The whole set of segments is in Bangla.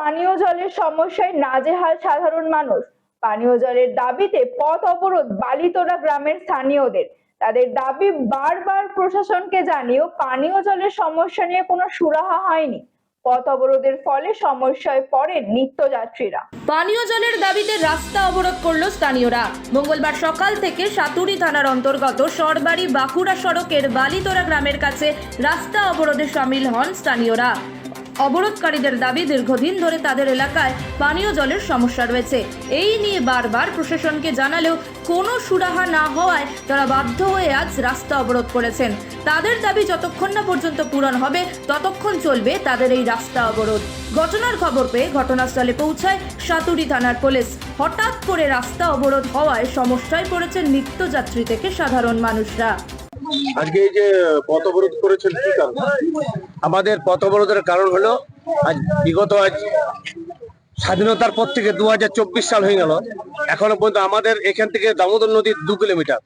পানীয় জলের সমস্যায় নাজেহাল সাধারণ মানুষ। পানীয় জলের দাবিতে পথ অবরোধ বালিতোড়া গ্রামের স্থানীয়দের। তাদের দাবি, বারবার প্রশাসনকে জানিয়েও পানীয় জলের সমস্যা নিয়ে কোনো সুরাহা হয়নি। পথ অবরোধের ফলে সমস্যায় পড়েন নিত্যযাত্রীরা। পানীয় জলের দাবিতে রাস্তা অবরোধ করল স্থানীয়রা। মঙ্গলবার সকাল থেকে সাতুরি থানার অন্তর্গত সরবাড়ি বাঁকুড়া সড়কের বালিতোড়া গ্রামের কাছে রাস্তা অবরোধে সামিল হন স্থানীয়রা। অবরোধকারীদের দাবি দীর্ঘদিন ধরে তাদের এলাকায় পানীয় জলের সমস্যা রয়েছে। এই নিয়ে বারবার প্রশাসনকে জানালেও কোনো সুরাহা না হওয়ায় তারা বাধ্য হয়ে আজ রাস্তা অবরোধ করেছেন। তাদের দাবি যতক্ষণ না পর্যন্ত পূরণ হবে, ততক্ষণ চলবে তাদের এই রাস্তা অবরোধ। ঘটনার খবর পেয়ে ঘটনাস্থলে পৌঁছায় সাতুরি থানার পুলিশ। হঠাৎ করে রাস্তা অবরোধ হওয়ায় সমস্যায় পড়েছেন নিত্যযাত্রী থেকে সাধারণ মানুষরা। আজকে এই যে পথ অবরোধ করেছেন কি কারণ? আমাদের পথ অবরোধের কারণ হলো, আজ বিগত আজ স্বাধীনতার পর থেকে দু হাজার চব্বিশ সাল হয়ে গেল। এখনও পর্যন্ত আমাদের এখান থেকে দামোদর নদী দু কিলোমিটার।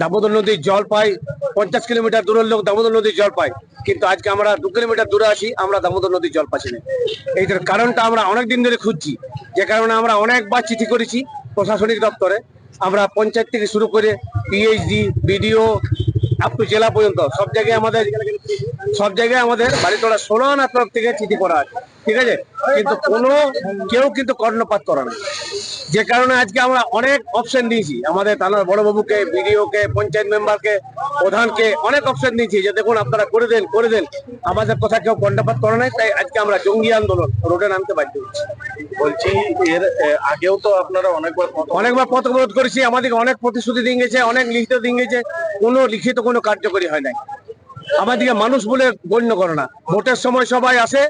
দামোদর নদীর জল পাই, পঞ্চাশ কিলোমিটার দূরের লোক দামোদর নদীর জল পায়। কিন্তু আজকে আমরা দু কিলোমিটার দূরে আছি, আমরা দামোদর নদীর জল পাচ্ছি না। এইটার কারণটা আমরা অনেক দিন ধরে খুঁজছি। যে কারণে আমরা অনেকবার চিঠি করেছি প্রশাসনিক দপ্তরে। আমরা পঞ্চায়েত থেকে শুরু করে পিএইচডি বিডিও আপ জেলা পর্যন্ত। সব জায়গায় আমাদের সব জায়গায় আমাদের বাড়িতলা ষোলো আনার তরফ থেকে চিঠি করা আছে। ঠিক আছে? কিন্তু কোনো কেউ কিন্তু কর্ণপাত করে না যে কারণে আজকে আমরা অনেক অপশন দিয়েছি। আমাদের থানার বড়বাবুকে বিডিওকে পঞ্চায়েত মেম্বারকে প্রধানকে অনেক অপশন দিয়েছি যে দেখুন আপনারা করে দেন করে দেন। আমাদের কথা কেউ কর্ণপাত করে নাই তাই আজকে আমরা জঙ্গি আন্দোলন রোডে নামতে বাধ্য হচ্ছি। বলছি এর আগেও তো আপনারা অনেকবার অনেকবার পথ অবরোধ করেছি আমাদেরকে অনেক প্রতিশ্রুতি দিয়ে গেছে অনেক লিখিত দিয়ে গেছে কোনো লিখিত কোনো কার্যকরী হয় নাই। আমাদেরকে মানুষ বলে গণ্য করে না। ভোটের সময় সবাই আসে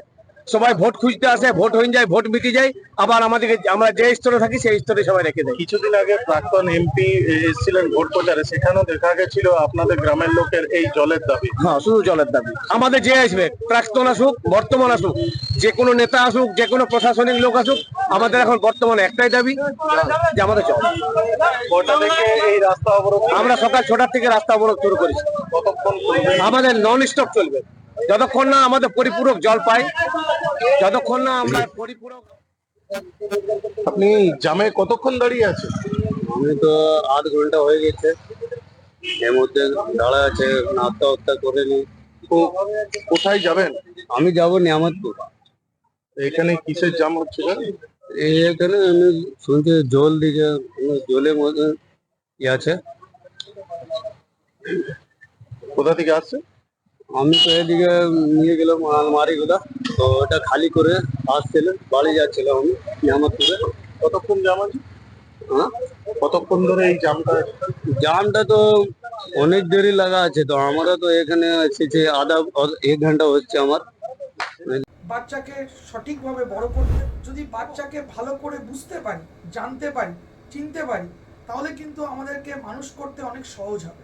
সবাই ভোট খুঁজতে আসে ভোট হয়ে যায় ভোট মিটে যায় আবার আমাদেরকে আমরা যে স্তরে থাকি সেই স্তরে সবাই রেখে দেয়। কিছুদিন আগে প্রাক্তন এমপি এসেছিলেন ভোট প্রচারে সেখানেও দেখা গেছিল আপনাদের গ্রামের লোকের এই জলের দাবি। হ্যাঁ শুধু জলের দাবি। আমাদের যে আসবে প্রাক্তন আসুক বর্তমান আসুক যে কোনো নেতা আসুক যে কোনো প্রশাসনিক লোক আসুক আমাদের এখন বর্তমানে একটাই দাবি যে আমাদের জল। এই রাস্তা অবরোধ? আমরা সকাল ছটার থেকে রাস্তা অবরোধ শুরু করেছি। কতক্ষণ আমাদের নন স্টপ চলবে। যতক্ষণ না আমাদের পরিপূরক জল পাই যতক্ষণ না আমরা পরিপূরক আপনি জামে কতক্ষণ দাঁড়িয়ে আছেন? আমি তো আধ ঘণ্টা হয়ে গেছে। এর মধ্যে দাঁড়া আছে নাস্তা ওস্তা করে নি। তো কোথায় যাবেন? আমি যাব নিয়ামতপুর। এখানে কিসের জাম হচ্ছে এই এখানে আমি শুনছি জল দিকে জলের মধ্যে ইয়ে আছে। কোথা থেকে আসছে? আমি তো এদিকে নিয়ে গেলাম আলমারিগুলা। তো ওটা খালি করে আসছিল বাড়ি যাচ্ছিলাম আমি নিয়ামতপুরে। কতক্ষণ জাম আছে? হ্যাঁ? কতক্ষণ ধরে এই জামটা জামটা তো অনেক দেরি লাগা আছে তো আমরা তো এখানে এসেছি আধা এক ঘণ্টা হচ্ছে আমার। বাচ্চাকে সঠিকভাবে বড় করতে যদি বাচ্চাকে ভালো করে বুঝতে পারি জানতে পারি চিনতে পারি তাহলে কিন্তু আমাদেরকে মানুষ করতে অনেক সহজ হবে।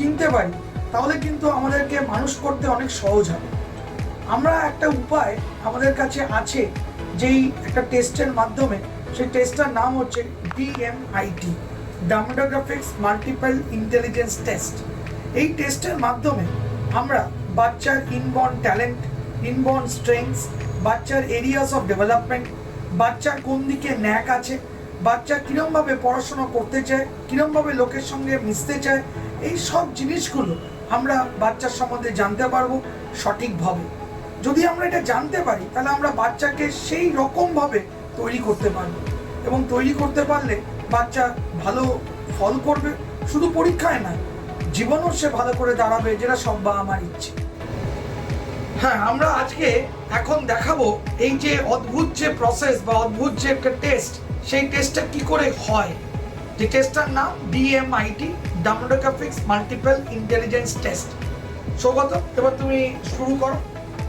চিনতে পারি, তাহলে কিন্তু আমাদেরকে মানুষ করতে অনেক সহজ হবে। আমরা একটা উপায় আমাদের কাছে আছে, যেই একটা টেস্টের মাধ্যমে, সেই টেস্টটার নাম হচ্ছে DMIT dermatoglyphics multiple intelligence test এই টেস্টের মাধ্যমে আমরা বাচ্চার ইনবর্ন ট্যালেন্ট ইনবর্ন স্ট্রেংথস বাচ্চার এরিয়াস অফ ডেভেলপমেন্ট বাচ্চার কোন দিকে ন্যাক আছে, বাচ্চা কীরমভাবে পড়াশোনা করতে চায়, কীরমভাবে লোকের সঙ্গে মিশতে চায় এই সব জিনিসগুলো আমরা বাচ্চার সম্বন্ধে জানতে পারব সঠিকভাবে। যদি আমরা এটা জানতে পারি, তাহলে আমরা বাচ্চাকে সেই রকমভাবে তৈরি করতে পারব। এবং তৈরি করতে পারলে বাচ্চা ভালো ফল করবে, শুধু পরীক্ষায় না জীবনও সে ভালো করে দাঁড়াবে, যেটা সব বা আমার ইচ্ছে। হ্যাঁ আমরা আজকে এখন দেখাবো এই যে অদ্ভুত যে প্রসেস বা অদ্ভুত যে একটা টেস্ট সেই টেস্টটা কি করে হয়? যে টেস্টটার নাম DMIT dermatoglyphics multiple intelligence test Saugata, এবার তুমি শুরু করো।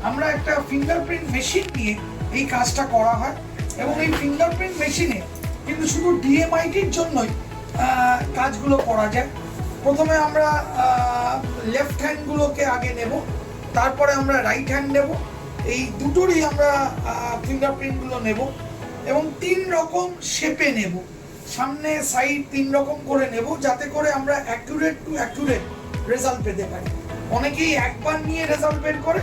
আমরা একটা ফিঙ্গারপ্রিন্ট মেশিন নিয়ে এই কাজটা করা হয় এবং এই ফিঙ্গারপ্রিন্ট মেশিনে কিন্তু শুধু ডিএমআইটির জন্যই কাজগুলো করা যায়। প্রথমে আমরা লেফট হ্যান্ডগুলোকে আগে নেব, তারপরে আমরা রাইট হ্যান্ড নেব। এই দুটোরই আমরা ফিঙ্গারপ্রিন্টগুলো নেব এবং তিন রকম শেপে নেব। সামনে সাইড তিন রকম করে নেব যাতে করে আমরা অ্যাকুরেট টু অ্যাকুরেট রেজাল্ট পেতে পারি। অনেকেই একবার নিয়ে রেজাল্ট বের করে,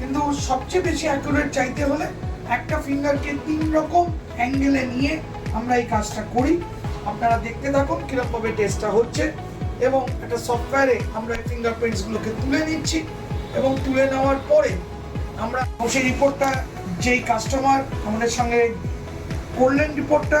কিন্তু সবচেয়ে বেশি অ্যাকুরেট চাইতে হলে একটা ফিঙ্গারকে তিন রকম অ্যাঙ্গেলে নিয়ে আমরা এই কাজটা করি। আপনারা দেখতে থাকুন কীরকমভাবে টেস্টটা হচ্ছে এবং একটা সফটওয়্যারে আমরা এই ফিঙ্গারপ্রিন্টসগুলোকে তুলে নিচ্ছি এবং তুলে নেওয়ার পরে আমরা সেই রিপোর্টটা যেই কাস্টমার আমাদের সঙ্গে করলেন রিপোর্টটা